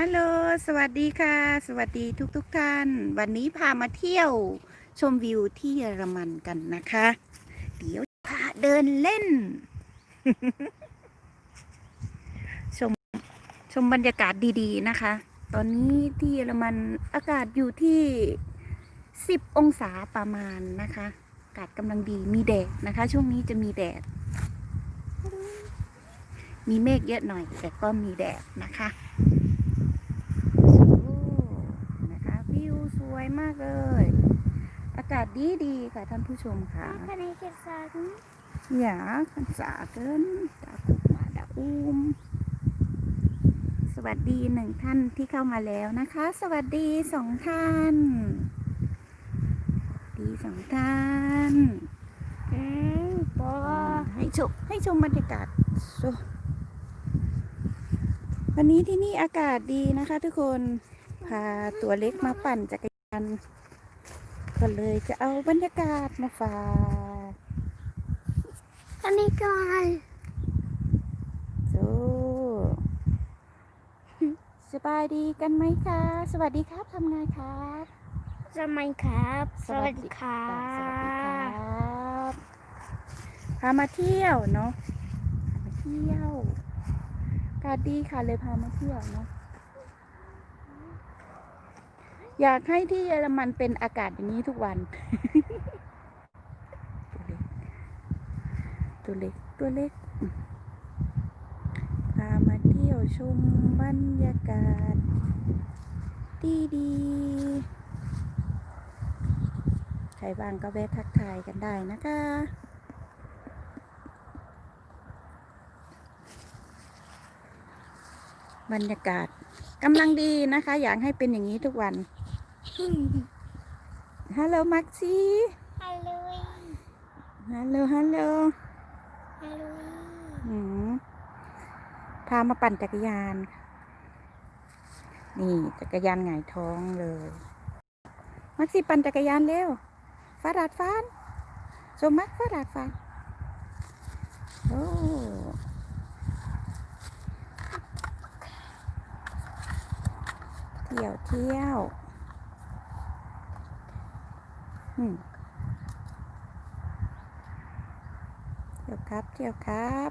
ฮัลโหล สวัสดีค่ะ สวัสดีทุกทกๆท่าน วันนี้พามาเที่ยวชมวิวที่เยอรมันกันนะคะ เดี๋ยวพาเดินเล่น ชมชมบรรยากาศดีๆนะคะ ตอนนี้ที่เยอรมันอากาศอยู่ที่ 10 องศาประมาณนะคะ อากาศกำลังดีมีแดดนะคะ ช่วงนี้จะมีแดด มีเมฆเยอะหน่อย แต่ก็มีแดดนะคะ โอ้นะคะวิวสวยมากเลย อากาศ ดีดีๆค่ะท่านผู้ชมค่ะ Kann ich jetzt sagen? อย่าขันสาเกินดากุกมาดาอูมสวัสดีหนึ่งท่านที่เข้ามาแล้วนะคะ สวัสดีสองท่านสวัสดีสองท่าน Hm, boah. ให้ชมให้ชมบรรยากาศโอ้วันนี้ที่นี่อากาศดีนะคะ ทุกคน พาตัวเล็กมาปั่นจักรยาน ก็เลยจะเอาบรรยากาศมาฝาก Kann ich mal. โอ้สบายดีกันไหมคะ สวัสดีครับทำไงครับ สวัสดีครับสวัสดีครัสวัสดีครบับพามาเที่ยวเนาะพามาเที่ยวอากาศดีค่ะเลยพามาเที่ยวเนาะ อยากให้ที่เยอรมันเป็นอากาศอย่างนี้ทุกวัน ตัวเล็ก ตัวเล็ก ตัวเล็กมพามาเที่ยวชมบรรยากาศ ดีดีใครบ้างก็แวะทักทายกันได้นะคะบรรยากาศกำลังดีนะคะ อยากให้เป็นอย่างนี้ทุกวัน ฮัลโหลมักซี่ฮัลโหลฮัลโหลฮัลโหลฮัลโหลอืมพามาปั่นจักรยานค่ะนี่จักรยานหงายท้องเลย มักซี่ปั่นจักรยานเร็วฟาดาดฟานสมมักฟาดาดฟานโอ้เที่ยวเที่ยว อืมเที่ยวครับเที่ยวครับ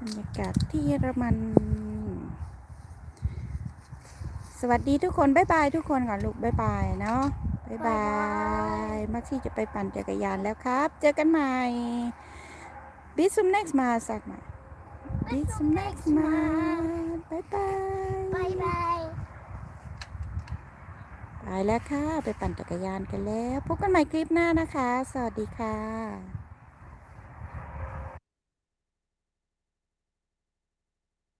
บรรยากาศที่เยอรมัน สวัสดีทุกคนบ๊ายบายทุกคนก่อนลูกบ๊ายบายเนาะบ๊ายบายมักซี่จะไปปั่นจักรยานแล้วครับ เจอกันใหม่บิสซุม next มาสักหน่อยบิสซุม next มาบ๊ายบาย บายบาย ไปแล้วค่ะ ไปปั่นจักรยานกันแล้ว พบกันใหม่คลิปหน้านะคะ สวัสดีค่ะ